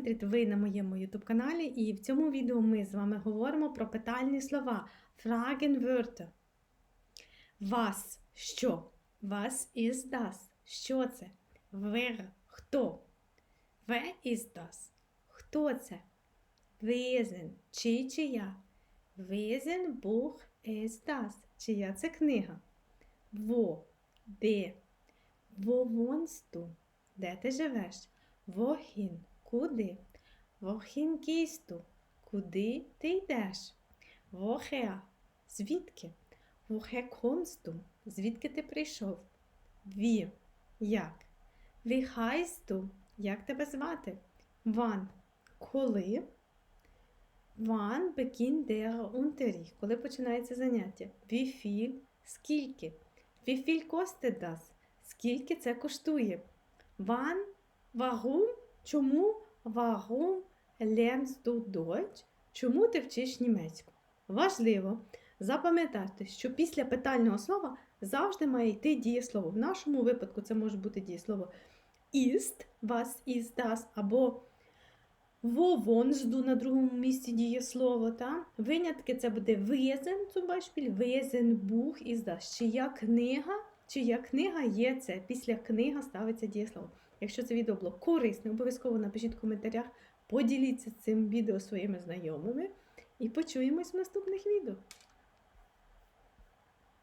Привіт, ви на моєму YouTube каналі, і в цьому відео ми з вами говоримо про питальні слова Fragenwörter. Was – що? Was ist das? Що це? Wer – хто? Wer ist das? Хто це? Wesen – чи чия? Wesen Buch ist das? Чия це книга? Wo – де? Du? Де ти живеш? Wohin – куди? Du? Куди ти йдеш? Woher – звідки? Du? Звідки ти прийшов? Wie – як? Du? Як тебе звати? Wann – коли? Wann beginnt der Unterricht? Коли починається заняття? Viel – скільки? Viel kostet das? Скільки це коштує? Wann – warum? Чому? Warum lernst du Deutsch? Чому ти вчиш німецьку? Важливо запам'ятати, що після питального слова завжди має йти дієслово. В нашому випадку це може бути дієслово ist, was ist das, або wo wohnst du на другому місці дієслово. Та? Винятки це буде wesen, zum Beispiel, wesen, Buch ist das. Чия книга, чия книга є це. Після книга ставиться дієслово. Якщо це відео було корисне, обов'язково напишіть в коментарях, поділіться цим відео своїми знайомими і почуємось в наступних відео.